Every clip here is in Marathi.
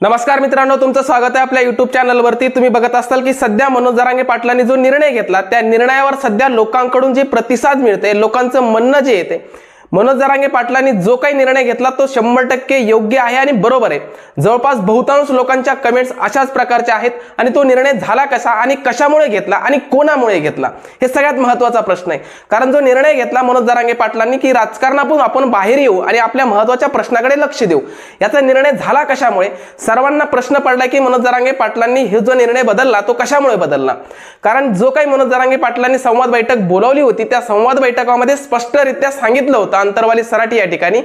नमस्कार मित्रांनो तुमचं स्वागत आहे आपल्या युट्यूब चॅनलवरती तुम्ही बघत असाल की सध्या मनोज जरांगे पाटलांनी जो निर्णय घेतला त्या निर्णयावर सध्या लोकांकडून जे प्रतिसाद मिळते लोकांचं म्हणणं जे येते मनोज जरांगे पाटलांनी जो काही निर्णय घेतला तो शंभर टक्के योग्य आहे आणि बरोबर आहे. जवळपास बहुतांश लोकांच्या कमेंट्स अशाच प्रकारच्या आहेत आणि तो निर्णय झाला कसा आणि कशामुळे घेतला आणि कोणामुळे घेतला हे सगळ्यात महत्त्वाचा प्रश्न आहे. कारण जो निर्णय घेतला मनोज जरांगे पाटलांनी की राजकारणातून आपण बाहेर येऊ आणि आपल्या महत्त्वाच्या प्रश्नाकडे लक्ष देऊ याचा निर्णय झाला कशामुळे? सर्वांना प्रश्न पडला की मनोज जरांगे पाटलांनी हे जो निर्णय बदलला तो कशामुळे बदलला? कारण जो काही मनोज जरांगे पाटलांनी संवाद बैठक बोलावली होती त्या संवाद बैठकामध्ये स्पष्टरित्या सांगितलं होतं अंतरवाली सराटी या ठिकाणी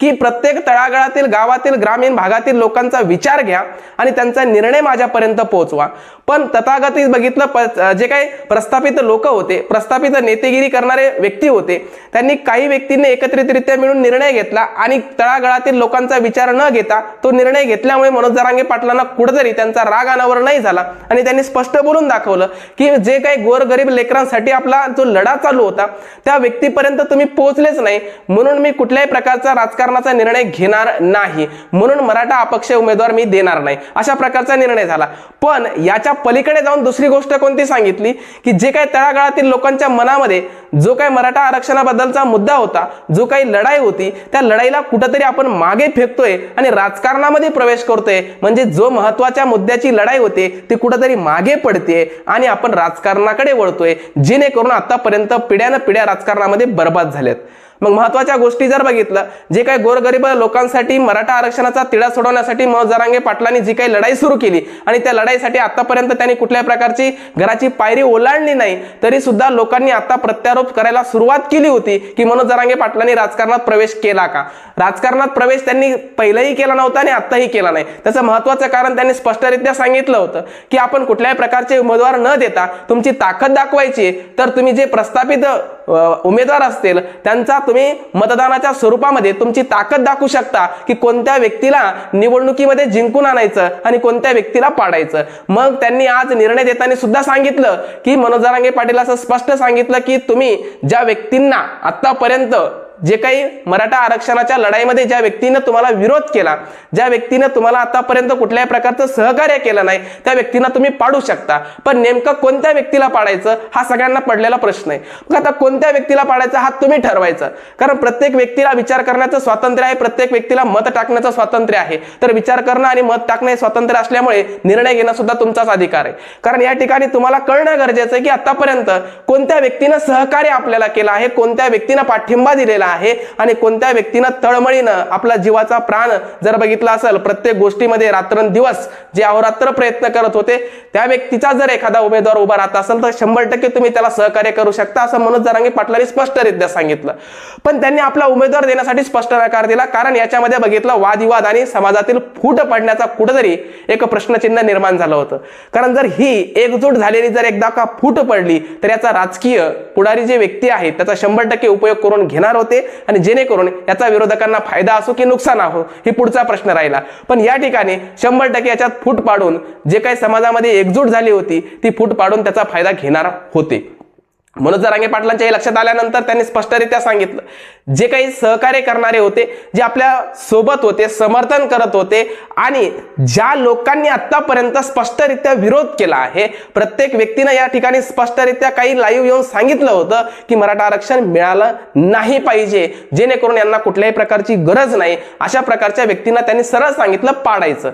की प्रत्येक तळागाळातील गावातील ग्रामीण भागातील लोकांचा विचार घ्या आणि त्यांचा निर्णय माझ्यापर्यंत पोहोचवा. पण तथागतीत बघितलं प- जे काही प्रस्थापित लोक होते प्रस्थापित नेतेगिरी करणारे व्यक्ती होते त्यांनी काही व्यक्तींनी एकत्रितरित्या मिळून निर्णय घेतला आणि तळागाळातील लोकांचा विचार न घेता तो निर्णय घेतल्यामुळे मनोज जरांगे पाटलांना कुठेतरी त्यांचा राग अनावर नाही झाला. आणि त्यांनी स्पष्ट बोलून दाखवलं की जे काही गोरगरीब लेकरांसाठी आपला जो लढा चालू होता त्या व्यक्तीपर्यंत तुम्ही पोहोचलेच नाही. म्हणून मी कुठल्याही प्रकारचा राजकारण राजकारणाचा निर्णय घेणार नाही. म्हणून मराठा अपक्ष उमेदवार मी देणार नाही. अशा प्रकारचा निर्णय झाला. पण याच्या पलीकडे जाऊन दुसरी गोष्ट कोणती सांगितली? की जे काही तळागाळातील लोकांच्या मनामध्ये जो काही मराठा आरक्षणाबद्दलचा मुद्दा होता जो काही लढाई होती त्या लढाईला कुठंतरी आपण मागे फेकतोय आणि राजकारणामध्ये प्रवेश करतोय. म्हणजे जो महत्त्वाच्या मुद्द्याची लढाई होते ती कुठंतरी मागे पडते आणि आपण राजकारणाकडे वळतोय. जेणेकरून आतापर्यंत पिढ्यानं पिढ्या राजकारणामध्ये बर्बाद झाल्यात मग महत्त्वाच्या गोष्टी जर बघितलं जे काही गोरगरीब लोकांसाठी मराठा आरक्षणाचा तिढा सोडवण्यासाठी मनोज जरांगे पाटलांनी जी काही लढाई सुरू केली आणि त्या लढाईसाठी आतापर्यंत त्यांनी कुठल्याही प्रकारची घराची पायरी ओलांडली नाही तरी सुद्धा लोकांनी आता प्रत्यारोप करायला सुरुवात केली होती की मनोज जरांगे पाटलांनी राजकारणात प्रवेश केला का? राजकारणात प्रवेश त्यांनी पहिलंही केला नव्हता आणि आत्ताही केला नाही. त्याचं महत्वाचं कारण त्यांनी स्पष्टरित्या सांगितलं होतं की आपण कुठल्याही प्रकारचे उमेदवार न देता तुमची ताकद दाखवायची तर तुम्ही जे प्रस्थापित उमेदवार असतील त्यांचा तुम्ही मतदानाच्या स्वरूपामध्ये तुमची ताकद दाखवू शकता की कोणत्या व्यक्तीला निवडणुकीमध्ये जिंकून आणायचं आणि कोणत्या व्यक्तीला पाडायचं. मग त्यांनी आज निर्णय देताना सुद्धा सांगितलं की मनोज जरांगे पाटील असं स्पष्ट सांगितलं की तुम्ही ज्या व्यक्तींना आतापर्यंत जे काही मराठा आरक्षणाच्या लढाईमध्ये ज्या व्यक्तीनं तुम्हाला विरोध केला ज्या व्यक्तीनं तुम्हाला आतापर्यंत कुठल्याही प्रकारचं सहकार्य केलं नाही त्या व्यक्तींना तुम्ही पाडू शकता. पण नेमकं कोणत्या व्यक्तीला पाडायचं हा सगळ्यांना पडलेला प्रश्न आहे. मग आता कोणत्या व्यक्तीला पाडायचा हा तुम्ही ठरवायचं. कारण प्रत्येक व्यक्तीला विचार करण्याचं स्वातंत्र्य आहे प्रत्येक व्यक्तीला मत टाकण्याचं स्वातंत्र्य आहे. तर विचार करणं आणि मत टाकणं हे स्वातंत्र्य असल्यामुळे निर्णय घेणं सुद्धा तुमचाच अधिकार आहे. कारण या ठिकाणी तुम्हाला कळणं गरजेचं आहे की आतापर्यंत कोणत्या व्यक्तीनं सहकार्य आपल्याला केलं आहे कोणत्या व्यक्तीनं पाठिंबा दिलेला आहे आणि कोणत्या व्यक्तीनं तळमळीनं आपला जीवाचा प्राण जर बघितला असेल प्रत्येक गोष्टीमध्ये रात्रंदिवस जे अहोरात्र प्रयत्न करत होते त्या व्यक्तीचा जर एखादा उमेदवार उभा राहत असेल तर शंभर टक्के तुम्ही त्याला सहकार्य करू शकता असं मनोज जरांगी पाटलांनी स्पष्टरित्या सांगितलं. पण त्यांनी आपला उमेदवार देण्यासाठी स्पष्ट नकार दिला कारण याच्यामध्ये बघितलं वादविवाद आणि समाजातील फूट पडण्याचा कुठेतरी एक प्रश्नचिन्ह निर्माण झालं होतं. कारण जर ही एकजूट झालेली जर एकदा का फूट पडली तर याचा राजकीय पुढारी जे व्यक्ती आहेत त्याचा शंभर टक्के उपयोग करून घेणार होते आणि जेणेकरून याचा विरोधकांना फायदा असो की नुकसान असो ही पुढचा प्रश्न राहिला. पण या ठिकाणी शंभर टक्के याच्यात फूट पाडून जे काही समाजामध्ये एकजूट झाली होती ती फूट पाडून त्याचा फायदा घेणार होते. मनोज जरांगे पाटलांच्या हे लक्षात आल्यानंतर त्यांनी स्पष्टरित्या सांगितलं जे काही सहकार्य करणारे होते जे आपल्यासोबत होते समर्थन करत होते आणि ज्या लोकांनी आतापर्यंत स्पष्टरित्या विरोध केला आहे प्रत्येक व्यक्तीनं या ठिकाणी स्पष्टरित्या काही लाईव्ह येऊन सांगितलं होतं की मराठा आरक्षण मिळालं नाही पाहिजे जेणेकरून यांना कुठल्याही प्रकारची गरज नाही. अशा प्रकारच्या व्यक्तींना त्यांनी सरळ सांगितलं पाडायचं.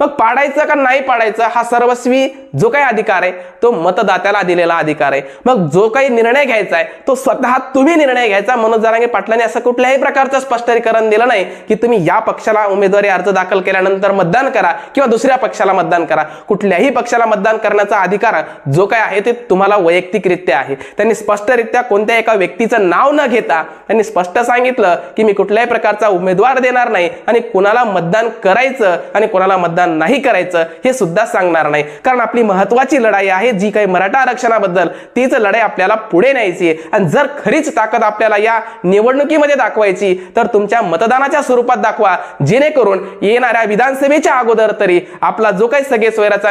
मग पाडायचं का नाही पाडायचं हा सर्वस्वी जो काही अधिकार आहे तो मतदात्याला दिलेला अधिकार आहे. मग जो काही निर्णय घ्यायचा आहे तो स्वतः तुम्ही निर्णय घ्यायचा मनोज जरांगे पाटलांनी असं कुठल्याही प्रकारचं स्पष्टीकरण दिलं नाही की तुम्ही या पक्षाला उमेदवारी अर्ज दाखल केल्यानंतर मतदान करा किंवा दुसऱ्या पक्षाला मतदान करा. कुठल्याही पक्षाला मतदान करण्याचा अधिकार जो काय आहे ते तुम्हाला वैयक्तिकरित्या आहे. त्यांनी स्पष्टरित्या कोणत्या एका व्यक्तीचं नाव न घेता त्यांनी स्पष्ट सांगितलं की मी कुठल्याही प्रकारचा उमेदवार देणार नाही आणि कोणाला मतदान करायचं आणि कोणाला मतदान नाही करायचं हे सुद्धा सांगणार नाही. कारण आपली महत्वाची लढाई आहे जी काही मराठा आरक्षणाबद्दल तीच लढाई आपल्याला आपल्याला पुढे न्यायची आहे. आणि जर खरीच ताकद आपल्याला या निवडणुकीमध्ये दाखवायची तर तुमच्या मतदानाच्या स्वरूपात दाखवा. जेणेकरून येणाऱ्या विधानसभेच्या अगोदर तरी आपला जो काही सगळे स्वैराचा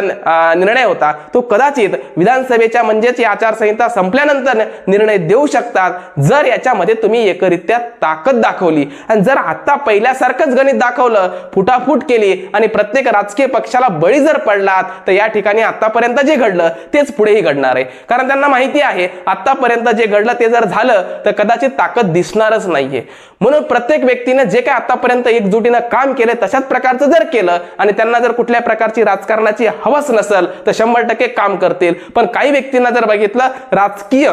निर्णय होता तो कदाचित विधानसभेच्या म्हणजेच या आचारसंहिता संपल्यानंतर निर्णय देऊ शकतात. जर याच्यामध्ये तुम्ही एकरित्या ताकद दाखवली आणि जर आता पहिल्यासारखंच गणित दाखवलं फुटाफूट केली आणि प्रत्येक राजकीय पक्षाला बळी जर पडलात तर या ठिकाणी आतापर्यंत जे घडलं तेच पुढेही घडणार आहे. कारण त्यांना माहिती आहे आतापर्यंत जे घडलं ते जर झालं तर कदाचित ताकद दिसणारच नाहीये. म्हणून प्रत्येक व्यक्तीने जे काय आतापर्यंत एकजुटीनं काम केलं तशाच प्रकारचं जर केलं आणि त्यांना जर कुठल्या प्रकारची राजकारणाची हवस नसेल तर शंभर टक्के काम करतील. पण काही व्यक्तींना जर बघितलं राजकीय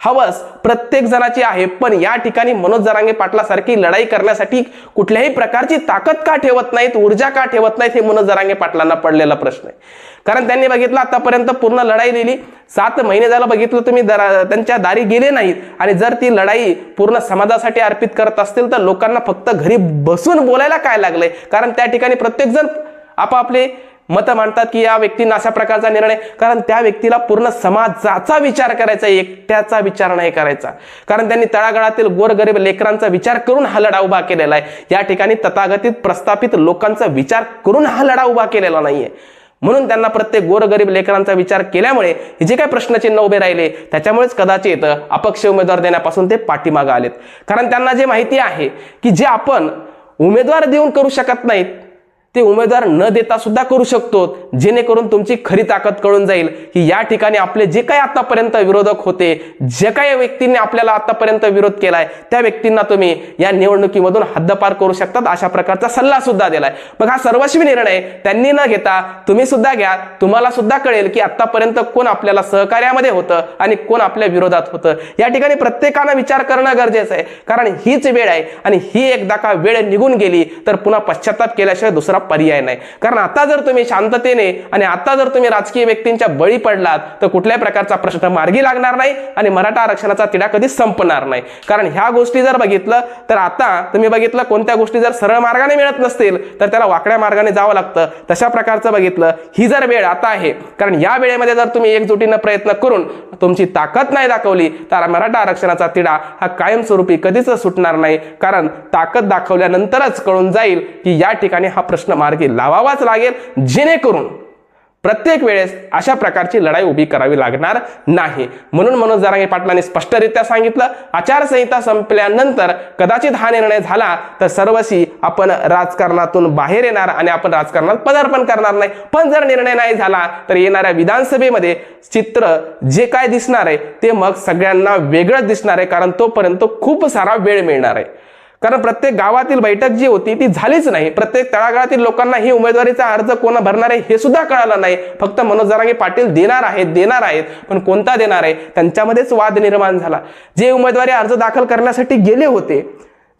हवस प्रत्येक जणाची आहे. पण या ठिकाणी मनोज जरांगे पाटलासारखी लढाई करण्यासाठी कुठल्याही प्रकारची ताकद का ठेवत नाहीत ऊर्जा का ठेवत नाहीत हे मनोज जरांगे पाटलांना पडलेला प्रश्न आहे. कारण त्यांनी बघितलं आतापर्यंत पूर्ण लढाई लिहिली सात महिने झालं बघितलं तुम्ही दरा त्यांच्या दारी गेले नाहीत. आणि जर ती लढाई पूर्ण समाजासाठी अर्पित करत असतील तर लोकांना फक्त घरी बसून बोलायला काय लागलंय? कारण त्या ठिकाणी प्रत्येकजण आपापले मतं मांडतात की या व्यक्तींना अशा प्रकारचा निर्णय कारण त्या व्यक्तीला पूर्ण समाजाचा विचार करायचा एकट्याचा विचार नाही करायचा. कारण त्यांनी तळागाळातील गोरगरीब लेकरांचा विचार करून हा लढा उभा केलेला आहे. या ठिकाणी तथागतीत प्रस्थापित लोकांचा विचार करून हा लढा उभा केलेला नाहीये. म्हणून त्यांना प्रत्येक गोरगरीब लेकरांचा विचार केल्यामुळे हे जे काही प्रश्नचिन्ह उभे राहिले त्याच्यामुळेच कदाचित अपक्ष उमेदवार देण्यापासून ते पाठीमागं आलेत. कारण त्यांना जे माहिती आहे की जे आपण उमेदवार देऊन करू शकत नाहीत ते उमेदवार न देता सुद्धा करू शकतो जेणेकरून तुमची खरी ताकद कळून जाईल. की या ठिकाणी आपले जे काही आतापर्यंत विरोधक होते जे काही व्यक्तींनी आपल्याला आतापर्यंत विरोध केलाय त्या व्यक्तींना तुम्ही या निवडणुकीमधून हद्दपार करू शकतात अशा प्रकारचा सल्ला सुद्धा दिलाय. मग हा सर्वस्वी निर्णय त्यांनी न घेता तुम्ही सुद्धा घ्या. तुम्हाला सुद्धा कळेल की आतापर्यंत कोण आपल्याला सहकार्यामध्ये होतं आणि कोण आपल्या विरोधात होतं. या ठिकाणी प्रत्येकानं विचार करणं गरजेचं आहे. कारण हीच वेळ आहे आणि ही एकदा का वेळ निघून गेली तर पुन्हा पश्चाताप केल्याशिवाय दुसरा पर्याय नाही. कारण आता जर तुम्ही शांततेने आणि आता जर तुम्ही राजकीय व्यक्तींच्या बळी पडलात तर कुठल्याही प्रकारचा प्रश्न मार्गी लागणार नाही आणि मराठा आरक्षणाचा तिढा कधी संपणार नाही. कारण ह्या गोष्टी जर बघितलं तर आता तुम्ही बघितलं कोणत्या गोष्टी जर सरळ मार्गाने मिळत नसतील तर त्याला वाकड्या मार्गाने जावं लागतं. तशा प्रकारचं बघितलं ही जर वेळ आता आहे कारण या वेळेमध्ये जर तुम्ही एकजुटीनं प्रयत्न करून तुमची ताकद नाही दाखवली तर मराठा आरक्षणाचा तिढा हा कायमस्वरूपी कधीच सुटणार नाही. कारण ताकद दाखवल्यानंतरच कळून जाईल की या ठिकाणी हा प्रश्न मार्गी लावावाच लागेल जेणेकरून प्रत्येक वेळेस अशा प्रकारची लढाई उभी करावी लागणार नाही. म्हणून मनोज जरांगे पाटलांनी स्पष्टरित्या सांगितलं आचारसंहिता संपल्यानंतर कदाचित हा निर्णय झाला तर सर्वशी आपण राजकारणातून बाहेर येणार आणि आपण राजकारणात पदार्पण करणार नाही. पण जर निर्णय नाही झाला तर येणाऱ्या विधानसभेमध्ये चित्र जे काय दिसणार आहे ते मग सगळ्यांना वेगळंच दिसणार आहे कारण तोपर्यंत खूप सारा वेळ मिळणार आहे. कारण प्रत्येक गावातील बैठक जी होती ती झालीच नाही. प्रत्येक तळागाळातील लोकांना ही उमेदवारीचा अर्ज कोण भरणार आहे हे सुद्धा कळालं नाही. फक्त मनोज जरांगे पाटील देणार आहेत देणार आहेत पण कोणता देणार आहे त्यांच्यामध्येच वाद निर्माण झाला. जे उमेदवारी अर्ज दाखल करण्यासाठी गेले होते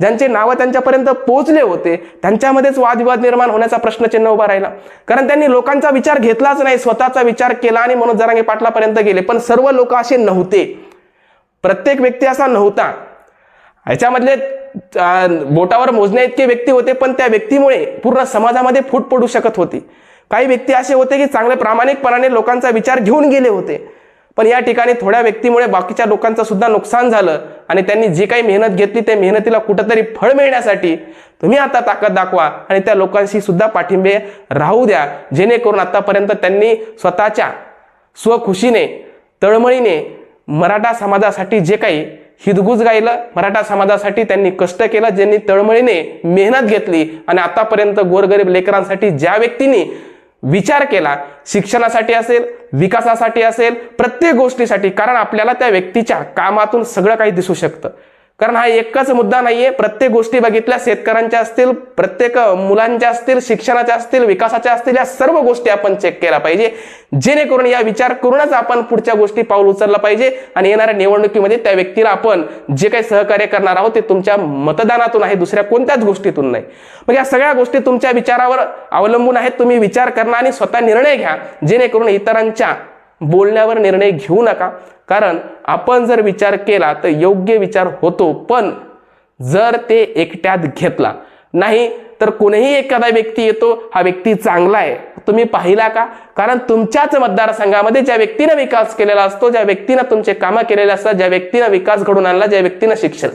ज्यांचे नावं त्यांच्यापर्यंत पोहोचले होते त्यांच्यामध्येच वादविवाद निर्माण होण्याचा प्रश्नचिन्ह उभा राहिला. कारण त्यांनी लोकांचा विचार घेतलाच नाही स्वतःचा विचार केला आणि मनोज जरांगे पाटलापर्यंत गेले. पण सर्व लोक असे नव्हते. प्रत्येक व्यक्ती असा नव्हता. ह्याच्यामधले बोटावर मोजण्या इतके व्यक्ती होते पण त्या व्यक्तीमुळे पूर्ण समाजामध्ये फूट पडू शकत होती. काही व्यक्ती असे होते की चांगले प्रामाणिकपणाने लोकांचा विचार घेऊन गेले होते. पण या ठिकाणी थोड्या व्यक्तीमुळे बाकीच्या लोकांचं सुद्धा नुकसान झालं आणि त्यांनी जी काही मेहनत घेतली त्या मेहनतीला कुठंतरी फळ मिळण्यासाठी तुम्ही आता ताकद दाखवा आणि त्या लोकांशी सुद्धा पाठिंबे राहू द्या. जेणेकरून आतापर्यंत त्यांनी स्वतःच्या स्वखुशीने तळमळीने मराठा समाजासाठी जे काही हिदगुज गायलं मराठा समाजासाठी त्यांनी कष्ट केलं ज्यांनी तळमळीने मेहनत घेतली आणि आतापर्यंत गोरगरीब लेकरांसाठी ज्या व्यक्तींनी विचार केला शिक्षणासाठी असेल विकासासाठी असेल प्रत्येक गोष्टीसाठी कारण आपल्याला त्या व्यक्तीच्या कामातून सगळं काही दिसू शकतं. कारण हा एकच मुद्दा नाहीये. प्रत्येक गोष्टी बघितल्या शेतकऱ्यांच्या असतील प्रत्येक मुलांच्या असतील शिक्षणाच्या असतील विकासाच्या असतील या सर्व गोष्टी आपण चेक केल्या पाहिजे. जेणेकरून या विचार करूनच आपण पुढच्या गोष्टी पाऊल उचलला पाहिजे आणि येणाऱ्या निवडणुकीमध्ये त्या व्यक्तीला आपण जे काही सहकार्य करणार आहोत ते तुमच्या मतदानातून आहे दुसऱ्या कोणत्याच गोष्टीतून नाही. मग या सगळ्या गोष्टी तुमच्या विचारावर अवलंबून आहेत. तुम्ही विचार करणं आणि स्वतः निर्णय घ्या. जेणेकरून इतरांच्या बोलण्यावर निर्णय घेऊ नका. कारण आपण जर विचार केला तर योग्य विचार होतो पण जर ते एकट्यात घेतला नाही तर कोणीही एखादा व्यक्ती येतो हा व्यक्ती चांगला आहे. तुम्ही पाहिला का? कारण तुमच्याच मतदारसंघामध्ये ज्या व्यक्तीनं विकास केलेला असतो ज्या व्यक्तीनं तुमचे कामं केलेले असतात ज्या व्यक्तीनं विकास घडून आणला ज्या व्यक्तीनं शिक्षण.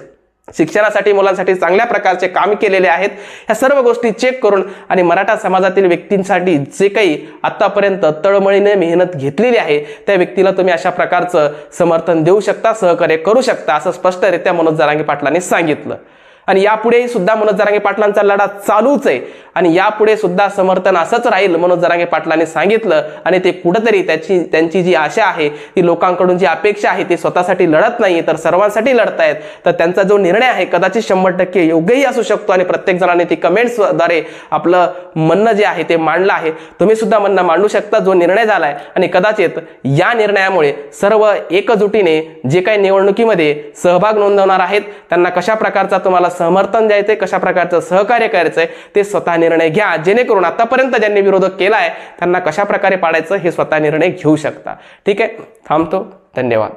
शिक्षणासाठी मुलांसाठी चांगल्या प्रकारचे काम केलेले आहेत. ह्या सर्व गोष्टी चेक करून आणि मराठा समाजातील व्यक्तींसाठी जे काही आतापर्यंत तळमळीने मेहनत घेतलेली आहे त्या व्यक्तीला तुम्ही अशा प्रकारचं समर्थन देऊ शकता सहकार्य करू शकता असं स्पष्टरित्या मनोज जरांगे पाटलांनी सांगितलं. आणि यापुढेही सुद्धा मनोज जरांगे पाटलांचा लढा चालूच आहे. आणि यापुढे सुद्धा समर्थन असंच राहील मनोज जरांगे पाटलांनी सांगितलं. आणि ते कुठंतरी त्याची त्यांची जी आशा आहे ती लोकांकडून जी अपेक्षा आहे ती स्वतःसाठी लढत नाही तर सर्वांसाठी लढतायत. तर त्यांचा जो निर्णय आहे कदाचित शंभर टक्के योग्यही असू शकतो. आणि प्रत्येक जणांनी ती कमेंट्सद्वारे आपलं म्हणणं जे आहे ते मांडलं आहे. तुम्ही सुद्धा म्हणणं मांडू शकता जो निर्णय झाला आहे आणि कदाचित या निर्णयामुळे सर्व एकजुटीने जे काही निवडणुकीमध्ये सहभाग नोंदवणार आहेत त्यांना कशा प्रकारचा तुम्हाला समर्थन द्यायचंय कशा प्रकारचं सहकार्य करायचंय ते स्वतः निर्णय घ्या. जेणेकरून आतापर्यंत ज्यांनी विरोधक केलाय त्यांना कशा प्रकारे पाडायचं हे स्वतः निर्णय घेऊ शकता. ठीक आहे? थांबतो. धन्यवाद.